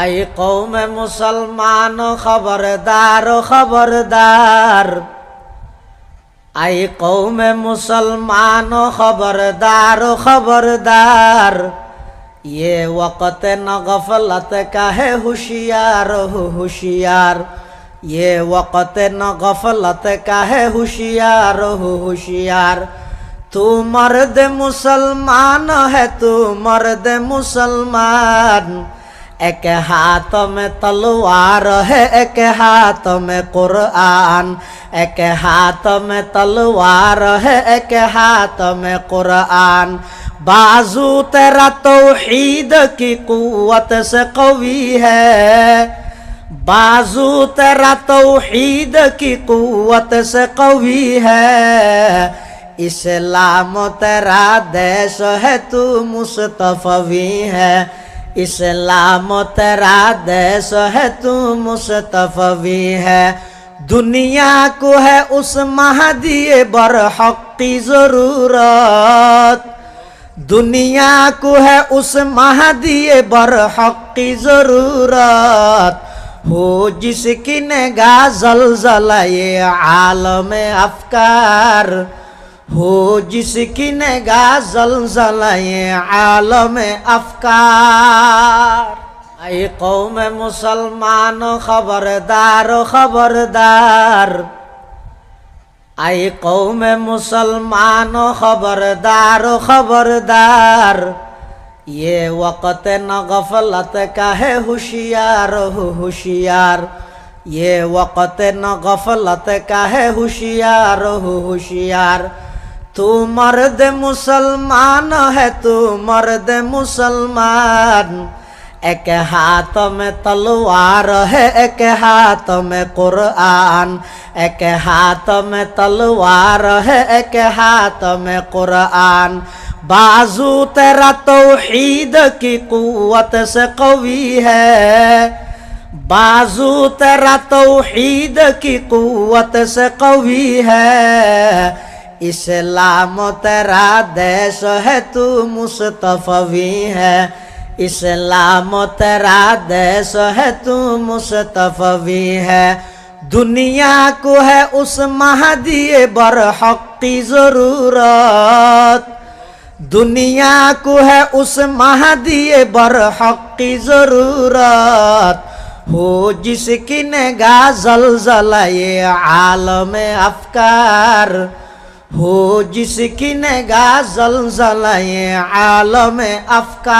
ای قوم مسلمان خبردار خبردار. ای قوم مسلمان خبردار خبردار. یہ وقت نہ غفلت کا ہے ہوشیار، ہو ہوشیار. یہ وقت نہ غفلت کا ہے ہوشیار، ہو ہوشیار. تو مرد مسلمان ہے، تو مرد مسلمان. ایک ہاتھ میں تلوار ہے، ایک ہاتھ میں قرآن۔ ایک ہاتھ میں تلوار ہے، ایک ہاتھ میں قرآن۔ بازو تیرا توحید کی قوت سے قوی ہے۔ بازو تیرا توحید کی قوت سے قوی ہے۔ اسلام تیرا دیش ہے، تو مصطفی ہے۔ اسلام تیرا دیش ہے تو مصطفی ہے۔ دنیا کو ہے اس مہدی برحق کی ضرورت۔ دنیا کو ہے اس مہدی برحق کی ضرورت۔ ہو جس کی نگاہ زلزلہ یہ عالم افکار۔ ہو جس کی نگاہ زلزلہ عالم افکار۔ ای قوم مسلمان، خبردار خبردار۔ ای قوم مسلمان، خبردار خبردار۔ یہ وقت نہ غفلت کا ہے ہوشیار ہو ہوشیار۔ یہ وقت نہ غفلت کا ہے ہوشیار ہو ہوشیار۔ تو مرد مسلمان ہے، تو مرد مسلمان۔ ایک ہاتھ میں تلوار ہے، ایک ہاتھ میں قرآن۔ ایک ہاتھ میں تلوار ہے، ایک ہاتھ میں قرآن۔ بازو تیرا توحید کی قوت سے قوی ہے۔ بازو تیرا توحید کی قوت سے قوی ہے۔ اسلام تیرا دیش ہے تو مصطفی ہے۔ اسلام تیرا دیش ہے تو مصطفی ہے۔ دنیا کو ہے اس مہدی برحق کی ضرورت۔ دنیا کو ہے اس مہدی برحق کی ضرورت۔ ہو جس کی نگاہ زلزلہ یہ عالم افکار۔ ہو جس کی نگاہ زلزلہ عالم افکار